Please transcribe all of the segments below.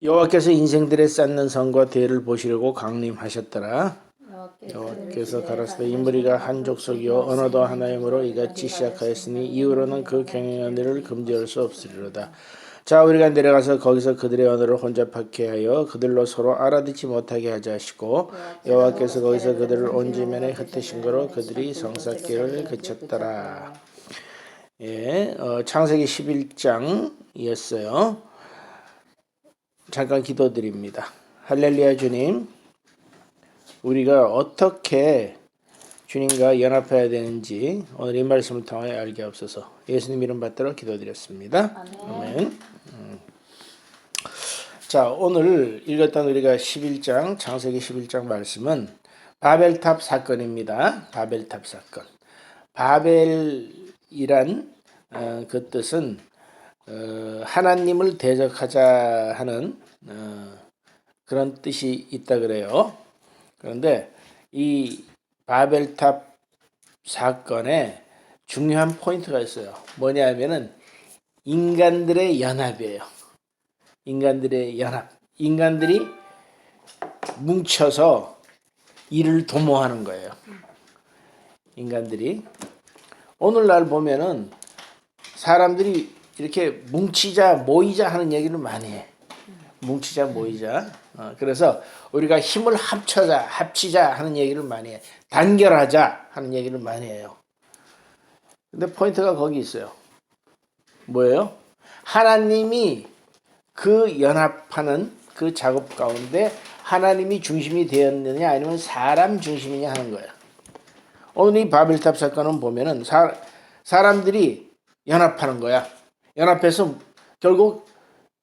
여호와께서 인생들의 쌓는 성과 대를 보시려고 강림하셨더라. 여호와께서 가라사대 인물이가 한 족속이요 언어도 하나이므로 이같이 시작하였으니 이후로는 그 경영하늘을 금지할 수 없으리로다. 자 우리가 내려가서 거기서 그들의 언어를 혼잡하게 하여 그들로 서로 알아듣지 못하게 하자 하시고 여호와께서 거기서 그들을 온 지면에 흩으신 거로 그들이 성사길을 그쳤더라. 예, 어, 창세기 11장이었어요. 잠깐 기도드립니다. 할렐루야 주님, 우리가 어떻게 주님과 연합해야 되는지 오늘 이 말씀을 통해 알게 없어서 예수님 이름 받들어 기도드렸습니다. 아멘. 음. 자, 오늘 읽었던 우리가 11장, 창세기 11장 말씀은 바벨탑 사건입니다. 바벨탑 사건. 바벨이란 어, 그 뜻은 어, 하나님을 대적하자 하는 어, 그런 뜻이 있다 그래요. 그런데 이 바벨탑 사건에 중요한 포인트가 있어요. 뭐냐면은 인간들의 연합이에요. 인간들의 연합. 인간들이 뭉쳐서 일을 도모하는 거예요. 인간들이 오늘날 보면은 사람들이 이렇게 뭉치자 모이자 하는 얘기를 많이 해. 뭉치자 모이자. 어, 그래서 우리가 힘을 합쳐자 합치자 하는 얘기를 많이 해. 단결하자 하는 얘기를 많이 해요. 근데 포인트가 거기 있어요. 뭐예요? 하나님이 그 연합하는 그 작업 가운데 하나님이 중심이 되었느냐 아니면 사람 중심이냐 하는 거예요. 오늘 이 바벨탑 사건은 보면은 사, 사람들이 연합하는 거야. 연합해서 결국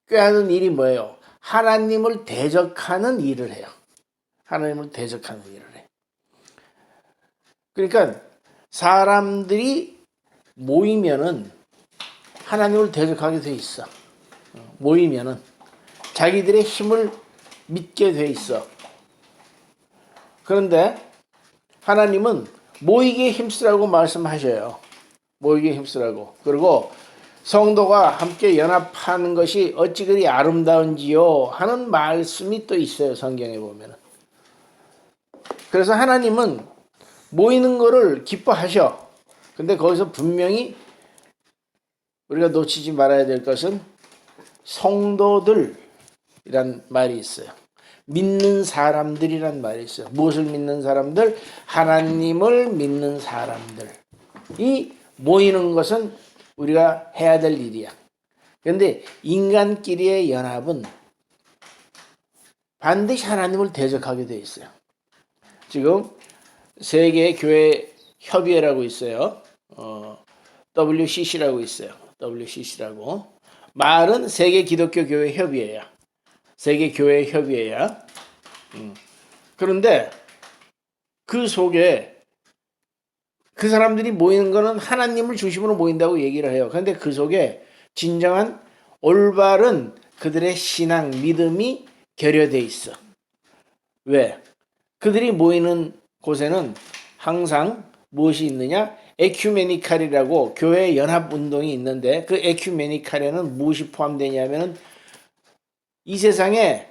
꾀하는 일이 뭐예요? 하나님을 대적하는 일을 해요. 하나님을 대적하는 일을 해. 그러니까 사람들이 모이면은 하나님을 대적하게 돼 있어. 모이면은 자기들의 힘을 믿게 돼 있어. 그런데 하나님은 모이게 힘쓰라고 말씀하셔요. 모이게 힘쓰라고. 그리고 성도가 함께 연합하는 것이 어찌 그리 아름다운지요 하는 말씀이 또 있어요. 성경에 보면은. 그래서 하나님은 모이는 거를 기뻐하셔. 근데 거기서 분명히 우리가 놓치지 말아야 될 것은 성도들이란 말이 있어요. 믿는 사람들이란 말이 있어요. 무엇을 믿는 사람들? 하나님을 믿는 사람들. 이 모이는 것은 우리가 해야 될 일이야. 그런데 인간끼리의 연합은 반드시 하나님을 대적하게 돼 있어요. 지금 세계 교회 협의회라고 있어요. 어, WCC라고 있어요. WCC라고. 말은 세계 기독교 교회 협의회야. 세계 교회 협의회야. 음. 그런데 그 속에 그 사람들이 모이는 거는 하나님을 중심으로 모인다고 얘기를 해요. 그런데 그 속에 진정한 올바른 그들의 신앙, 믿음이 결여돼 있어. 왜? 그들이 모이는 곳에는 항상 무엇이 있느냐? 에큐메니칼이라고 교회 연합 운동이 있는데 그 에큐메니칼에는 무엇이 포함되냐면은 이 세상에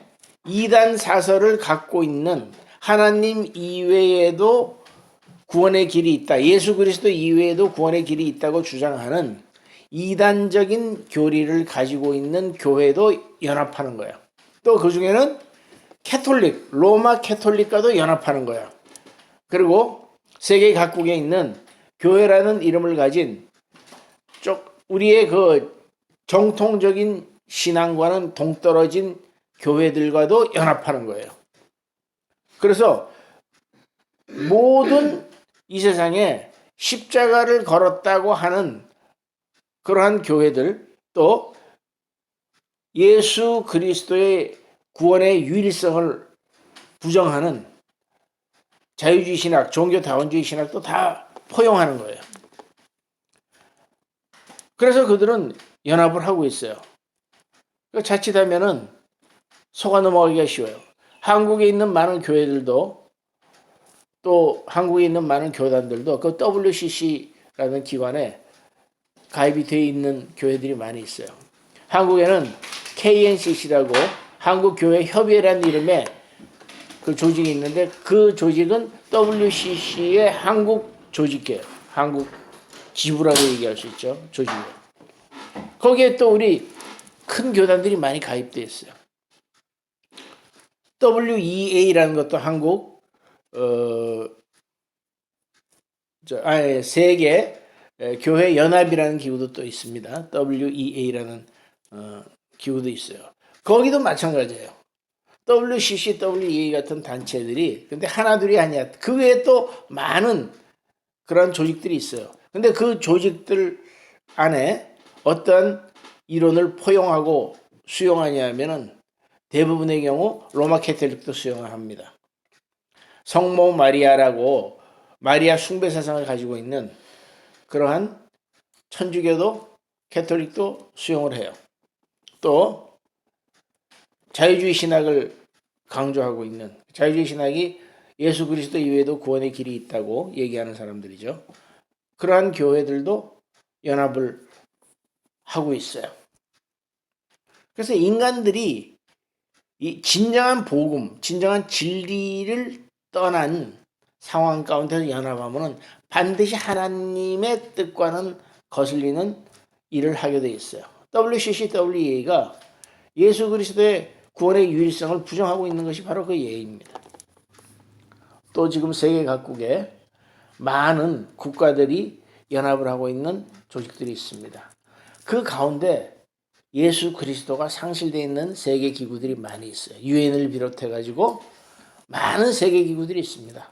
이단 사설을 갖고 있는 하나님 이외에도 구원의 길이 있다. 예수 그리스도 이외에도 구원의 길이 있다고 주장하는 이단적인 교리를 가지고 있는 교회도 연합하는 거야. 또그 중에는 캐톨릭, 로마 캐톨릭과도 연합하는 거야. 그리고 세계 각국에 있는 교회라는 이름을 가진 쪽 우리의 그 정통적인 신앙과는 동떨어진 교회들과도 연합하는 거예요. 그래서 모든 이 세상에 십자가를 걸었다고 하는 그러한 교회들 또 예수 그리스도의 구원의 유일성을 부정하는 자유주의 신학, 종교 다원주의 신학도 다 포용하는 거예요. 그래서 그들은 연합을 하고 있어요. 그러니까 자칫하면은 속아 넘어가기가 쉬워요. 한국에 있는 많은 교회들도 또 한국에 있는 많은 교단들도 그 WCC라는 기관에 가입이 되어 있는 교회들이 많이 있어요. 한국에는 KNCC라고 한국교회협의회라는 이름의 그 조직이 있는데 그 조직은 WCC의 한국 조직이에요. 한국 지부라고 얘기할 수 있죠. 조직이에요. 거기에 또 우리 큰 교단들이 많이 가입돼 있어요. WEA라는 것도 한국 어, 저, 아, 예, 세계 에, 교회 연합이라는 기구도 또 있습니다. WEA라는 어, 기구도 있어요. 거기도 마찬가지예요. WCC, WEA 같은 단체들이 근데 하나둘이 아니야. 그 외에 또 많은 그런 조직들이 있어요. 근데 그 조직들 안에 어떤 이론을 포용하고 수용하냐면은 대부분의 경우 로마 캐톨릭도 수용을 합니다. 성모 마리아라고 마리아 숭배 사상을 가지고 있는 그러한 천주교도 캐톨릭도 수용을 해요. 또 자유주의 신학을 강조하고 있는 자유주의 신학이 예수 그리스도 이외에도 구원의 길이 있다고 얘기하는 사람들이죠. 그러한 교회들도 연합을 하고 있어요. 그래서 인간들이 이 진정한 복음, 진정한 진리를 떠난 상황 가운데서 연합하면은 반드시 하나님의 뜻과는 거슬리는 일을 하게 돼 있어요. WCC, WEA가 예수 그리스도의 구원의 유일성을 부정하고 있는 것이 바로 그 예입니다. 또 지금 세계 각국에 많은 국가들이 연합을 하고 있는 조직들이 있습니다. 그 가운데 예수 그리스도가 상실되어 있는 세계 기구들이 많이 있어요. 유엔을 비롯해 가지고 많은 세계 기구들이 있습니다.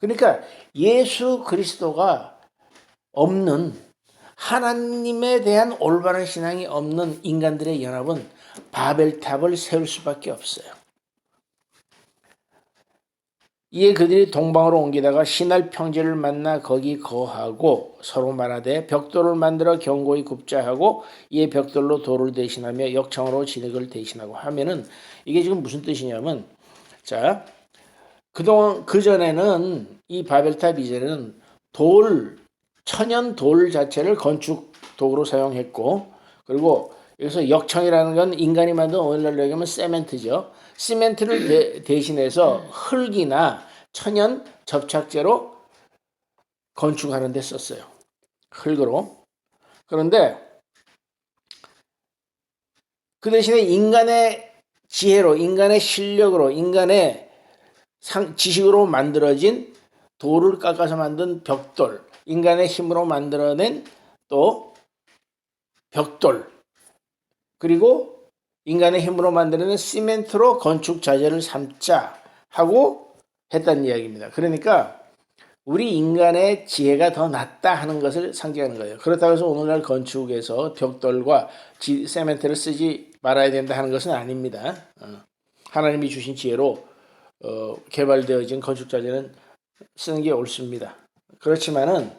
그러니까 예수 그리스도가 없는 하나님에 대한 올바른 신앙이 없는 인간들의 연합은 바벨탑을 세울 수밖에 없어요. 이에 그들이 동방으로 옮기다가 신할 평지를 만나 거기 거하고 서로 말하되 벽돌을 만들어 경고히 굽자 하고 이에 벽돌로 돌을 대신하며 역청으로 진흙을 대신하고 하면은 이게 지금 무슨 뜻이냐면 자 그동안 그 전에는 이 바벨탑 이전에는 돌 천연 돌 자체를 건축 도구로 사용했고 그리고 여기서 역청이라는 건 인간이 만든 오늘날로 얘기하면 세멘트죠. 시멘트를 대, 대신해서 흙이나 천연 접착제로 건축하는 데 썼어요. 흙으로. 그런데 그 대신에 인간의 지혜로, 인간의 실력으로, 인간의 상, 지식으로 만들어진 돌을 깎아서 만든 벽돌, 인간의 힘으로 만들어낸 또 벽돌, 그리고 인간의 힘으로 만드는 시멘트로 건축 자재를 삼자 하고 했다는 이야기입니다. 그러니까 우리 인간의 지혜가 더 낫다 하는 것을 상징하는 거예요. 그렇다고 해서 오늘날 건축에서 벽돌과 지, 세멘트를 쓰지 말아야 된다 하는 것은 아닙니다. 어. 하나님이 주신 지혜로 어, 개발되어진 건축 자재는 쓰는 게 옳습니다. 그렇지만은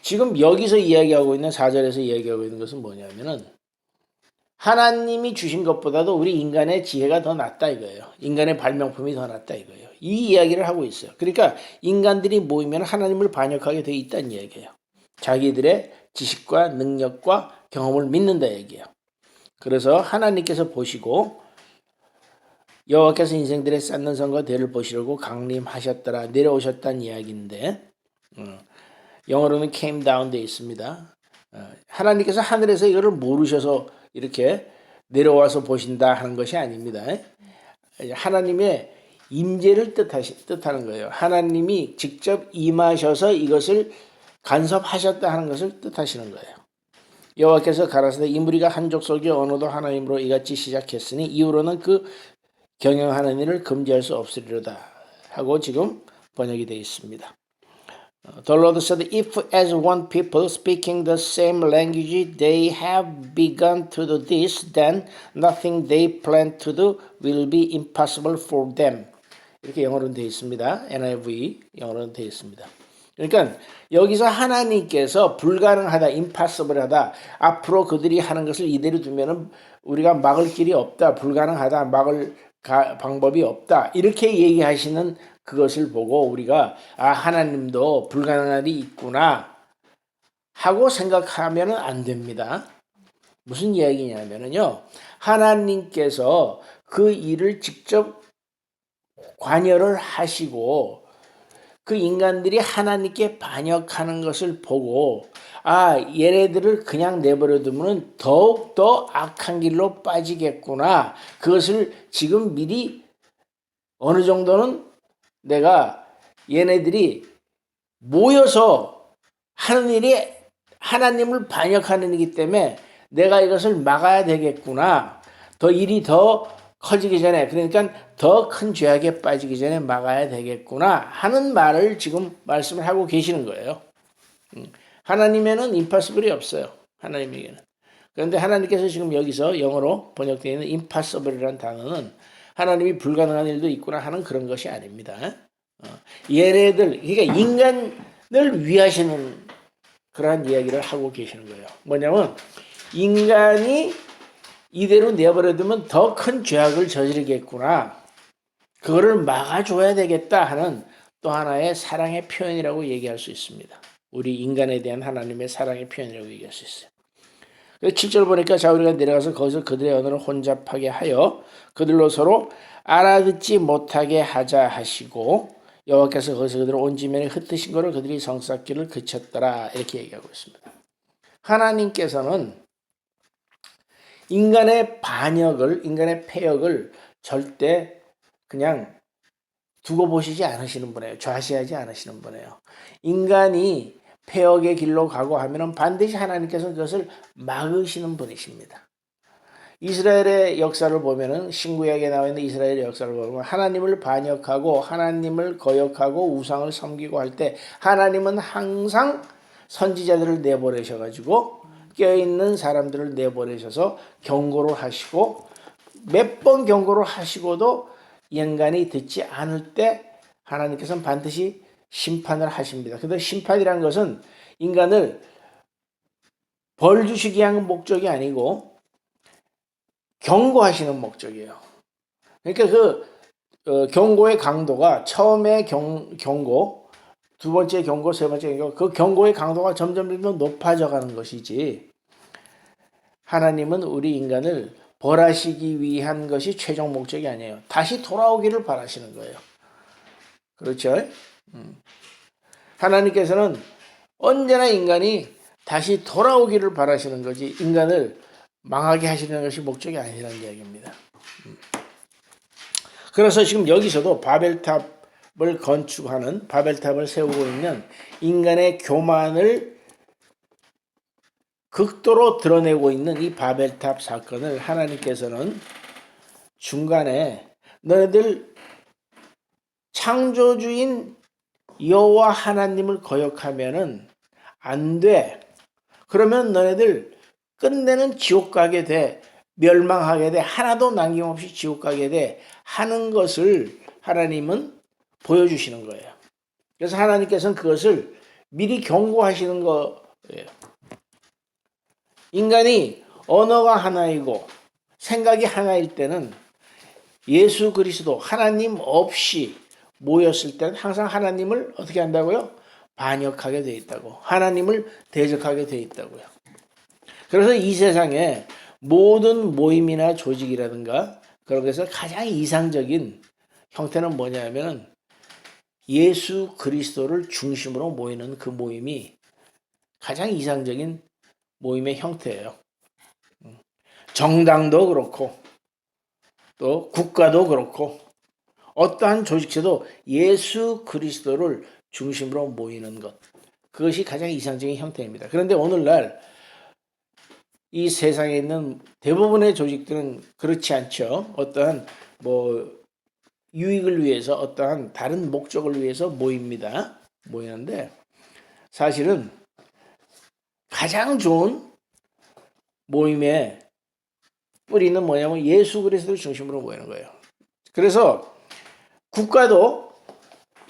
지금 여기서 이야기하고 있는 4절에서 이야기하고 있는 것은 뭐냐면은 하나님이 주신 것보다도 우리 인간의 지혜가 더 낫다 이거예요. 인간의 발명품이 더 낫다 이거예요. 이 이야기를 하고 있어요. 그러니까 인간들이 모이면 하나님을 반역하게 돼 있다는 얘기예요. 자기들의 지식과 능력과 경험을 믿는다 얘기예요. 그래서 하나님께서 보시고 여호와께서 인생들의 쌓는 선과 대를 보시려고 강림하셨더라 내려오셨다는 이야기인데 어, 영어로는 came down 돼 있습니다. 어, 하나님께서 하늘에서 이거를 모르셔서 이렇게 내려와서 보신다 하는 것이 아닙니다. 하나님의 임재를 뜻하시, 뜻하는 거예요. 하나님이 직접 임하셔서 이것을 간섭하셨다 하는 것을 뜻하시는 거예요. 여호와께서 가라사대 이 무리가 한 족속이 언어도 하나님으로 이같이 시작했으니 이후로는 그 경영하는 일을 금지할 수 없으리로다 하고 지금 번역이 되어 있습니다. The Lord said, If as one people speaking the same language they have begun to do this, then nothing they plan to do will be impossible for them. 이렇게 영어로는 되어 있습니다. NIV 영어로는 되어 있습니다. 그러니까 여기서 하나님께서 불가능하다, impossible하다, 앞으로 그들이 하는 것을 이대로 두면은 우리가 막을 길이 없다, 불가능하다, 막을 가, 방법이 없다 이렇게 얘기하시는 그것을 보고 우리가 아 하나님도 불가능한 일이 있구나 하고 생각하면 안 됩니다. 무슨 이야기냐면요. 하나님께서 그 일을 직접 관여를 하시고 그 인간들이 하나님께 반역하는 것을 보고 아 얘네들을 그냥 내버려 두면 더욱 더 악한 길로 빠지겠구나. 그것을 지금 미리 어느 정도는 내가 얘네들이 모여서 하는 일이 하나님을 반역하는 일이기 때문에 내가 이것을 막아야 되겠구나. 더 일이 더 커지기 전에. 그러니까 더 큰 죄악에 빠지기 전에 막아야 되겠구나 하는 말을 지금 말씀을 하고 계시는 거예요. 음. 하나님에는 임파서블이 없어요. 하나님에게는. 그런데 하나님께서 지금 여기서 영어로 번역되어 있는 impossible이라는 단어는 하나님이 불가능한 일도 있구나 하는 그런 것이 아닙니다. 어. 얘네들 그러니까 인간을 위하시는 그러한 이야기를 하고 계시는 거예요. 뭐냐면 인간이 이대로 내버려두면 더 큰 죄악을 저지르겠구나. 그거를 막아줘야 되겠다 하는 또 하나의 사랑의 표현이라고 얘기할 수 있습니다. 우리 인간에 대한 하나님의 사랑의 표현이라고 얘기할 수 있어요. 7절 보니까 자 우리가 내려가서 거기서 그들의 언어를 혼잡하게 하여 그들로 서로 알아듣지 못하게 하자 하시고 여호와께서 거기서 그들을 온 지면에 흩으신 거를 그들이 성쌓기를 그쳤더라 이렇게 얘기하고 있습니다. 하나님께서는 인간의 반역을 인간의 폐역을 절대 그냥 두고 보시지 않으시는 분이에요. 좌시하지 않으시는 분이에요. 인간이 폐역의 길로 가고 하면 반드시 하나님께서 그것을 막으시는 분이십니다. 이스라엘의 역사를 보면은 신구약에 나와 있는 이스라엘의 역사를 보면 하나님을 반역하고 하나님을 거역하고 우상을 섬기고 할 때 하나님은 항상 선지자들을 내보내셔 가지고 껴있는 사람들을 내보내셔서 경고를 하시고 몇 번 경고를 하시고도 인간이 듣지 않을 때 하나님께서는 반드시 심판을 하십니다. 근데 심판이라는 것은 인간을 벌 주시기 위한 목적이 아니고 경고하시는 목적이에요. 그러니까 그 어, 경고의 강도가 처음에 경, 경고, 두 번째 경고, 세 번째 경고, 그 경고의 강도가 점점 높아져 가는 것이지. 하나님은 우리 인간을 벌하시기 위한 것이 최종 목적이 아니에요. 다시 돌아오기를 바라시는 거예요. 그렇죠? 음. 하나님께서는 언제나 인간이 다시 돌아오기를 바라시는 거지 인간을 망하게 하시는 것이 목적이 아니라는 이야기입니다. 음. 그래서 지금 여기서도 바벨탑을 건축하는 바벨탑을 세우고 있는 인간의 교만을 극도로 드러내고 있는 이 바벨탑 사건을 하나님께서는 중간에 너희들 창조주인 여호와 하나님을 거역하면은 안 돼. 그러면 너네들 끝내는 지옥 가게 돼. 멸망하게 돼. 하나도 남김없이 지옥 가게 돼. 하는 것을 하나님은 보여주시는 거예요. 그래서 하나님께서는 그것을 미리 경고하시는 거예요. 인간이 언어가 하나이고 생각이 하나일 때는 예수 그리스도 하나님 없이 모였을 때는 항상 하나님을 어떻게 한다고요? 반역하게 돼 있다고. 하나님을 대적하게 돼 있다고요. 그래서 이 세상에 모든 모임이나 조직이라든가 그런 것에서 가장 이상적인 형태는 뭐냐면 예수 그리스도를 중심으로 모이는 그 모임이 가장 이상적인 모임의 형태예요. 정당도 그렇고 또 국가도 그렇고 어떠한 조직체도 예수 그리스도를 중심으로 모이는 것. 그것이 가장 이상적인 형태입니다. 그런데 오늘날 이 세상에 있는 대부분의 조직들은 그렇지 않죠. 어떠한 뭐 유익을 위해서 어떠한 다른 목적을 위해서 모입니다. 모이는데 사실은 가장 좋은 모임의 뿌리는 뭐냐면 예수 그리스도를 중심으로 모이는 거예요. 그래서 국가도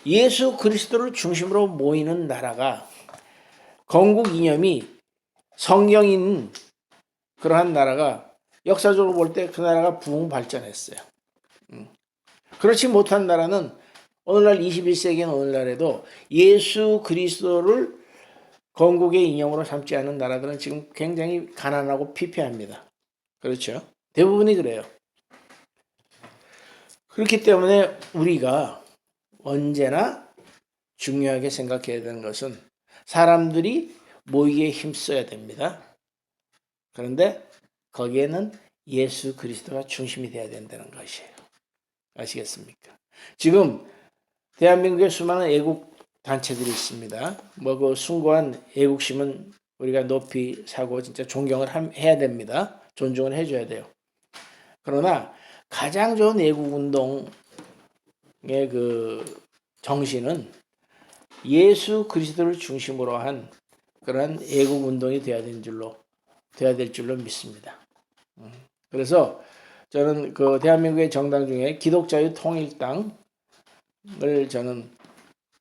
예수 그리스도를 중심으로 모이는 나라가 건국 이념이 성경인 그러한 나라가 역사적으로 볼 때 그 나라가 부흥 발전했어요. 음. 그렇지 못한 나라는 오늘날 21세기는 오늘날에도 예수 그리스도를 건국의 이념으로 삼지 않은 나라들은 지금 굉장히 가난하고 피폐합니다. 그렇죠? 대부분이 그래요. 그렇기 때문에 우리가 언제나 중요하게 생각해야 되는 것은 사람들이 모이기에 힘써야 됩니다. 그런데 거기에는 예수 그리스도가 중심이 되어야 된다는 것이에요. 아시겠습니까? 지금 대한민국에 수많은 애국 단체들이 있습니다. 뭐 그 숭고한 애국심은 우리가 높이 사고 진짜 존경을 함- 해야 됩니다. 존중을 해줘야 돼요. 그러나 가장 좋은 애국 운동의 그 정신은 예수 그리스도를 중심으로 한 그러한 애국 운동이 되어야 될 줄로 되어야 될 줄로 믿습니다. 음. 그래서 저는 그 대한민국의 정당 중에 기독자유 통일당을 저는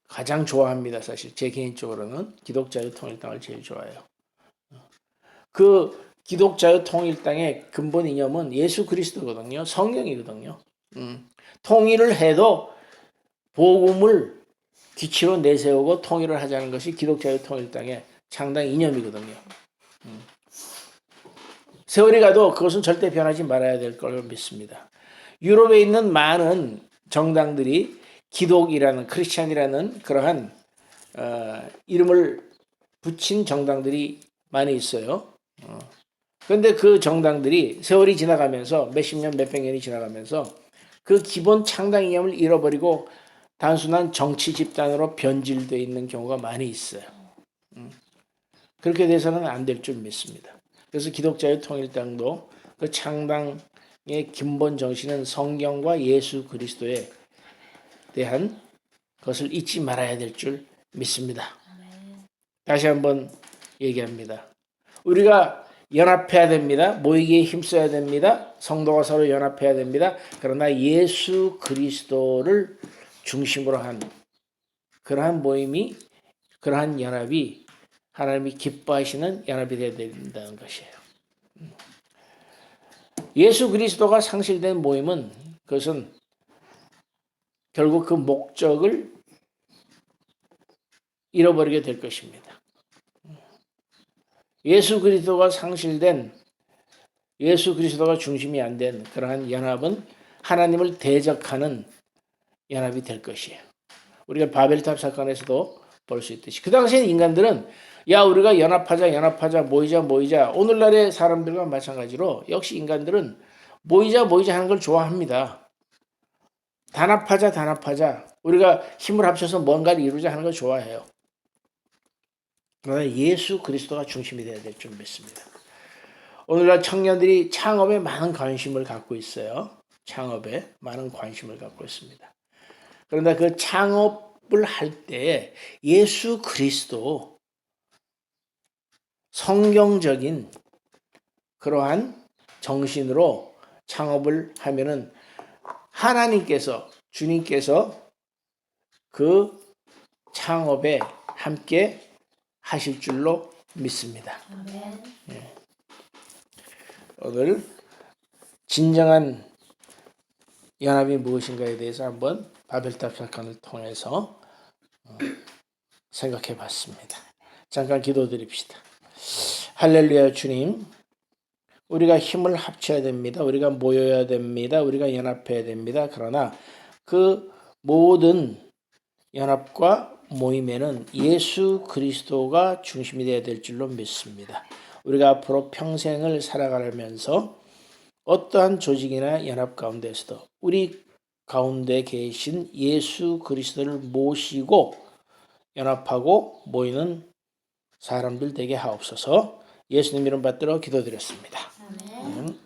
가장 좋아합니다. 사실 제 개인적으로는 기독자유 통일당을 제일 좋아해요. 그 기독자유 통일당의 근본 이념은 예수 그리스도거든요. 성령이거든요. 음. 통일을 해도 복음을 기치로 내세우고 통일을 하자는 것이 기독자유 통일당의 창당 이념이거든요. 음. 세월이 가도 그것은 절대 변하지 말아야 될 걸로 믿습니다. 유럽에 있는 많은 정당들이 기독이라는 크리스찬이라는 그러한 어, 이름을 붙인 정당들이 많이 있어요. 어. 그런데 그 정당들이 세월이 지나가면서 몇십 년, 몇백 년이 지나가면서 그 기본 창당 이념을 잃어버리고 단순한 정치 집단으로 변질되어 있는 경우가 많이 있어요. 음. 그렇게 돼서는 안 될 줄 믿습니다. 그래서 기독자의 통일당도 그 창당의 근본 정신은 성경과 예수 그리스도에 대한 것을 잊지 말아야 될 줄 믿습니다. 다시 한번 얘기합니다. 우리가 연합해야 됩니다. 모이기에 힘써야 됩니다. 성도가 서로 연합해야 됩니다. 그러나 예수 그리스도를 중심으로 한 그러한 모임이 그러한 연합이 하나님이 기뻐하시는 연합이 되어야 된다는 것이에요. 예수 그리스도가 상실된 모임은 그것은 결국 그 목적을 잃어버리게 될 것입니다. 예수 그리스도가 상실된 예수 그리스도가 중심이 안 된 그러한 연합은 하나님을 대적하는 연합이 될 것이에요. 우리가 바벨탑 사건에서도 볼 수 있듯이 그 당시에 인간들은 야 우리가 연합하자 연합하자 모이자 모이자 오늘날의 사람들과 마찬가지로 역시 인간들은 모이자 모이자 하는 걸 좋아합니다. 단합하자 단합하자 우리가 힘을 합쳐서 뭔가를 이루자 하는 걸 좋아해요. 그러나 예수 그리스도가 중심이 되어야 될 줄 믿습니다. 오늘날 청년들이 창업에 많은 관심을 갖고 있어요. 창업에 많은 관심을 갖고 있습니다. 그런데 그 창업을 할 때 예수 그리스도 성경적인 그러한 정신으로 창업을 하면은 하나님께서 주님께서 그 창업에 함께 하실 줄로 믿습니다. 오늘 진정한 연합이 무엇인가에 대해서 한번 바벨탑 사건을 통해서 어, 생각해 봤습니다. 잠깐 기도드립시다. 할렐루야 주님, 우리가 힘을 합쳐야 됩니다. 우리가 모여야 됩니다. 우리가 연합해야 됩니다. 그러나 그 모든 연합과 모임에는 예수 그리스도가 중심이 되어야 될 줄로 믿습니다. 우리가 앞으로 평생을 살아가면서 어떠한 조직이나 연합 가운데서도 우리 가운데 계신 예수 그리스도를 모시고 연합하고 모이는 사람들 되게 하옵소서 예수님 이름 받들어 기도드렸습니다. 아멘. 음.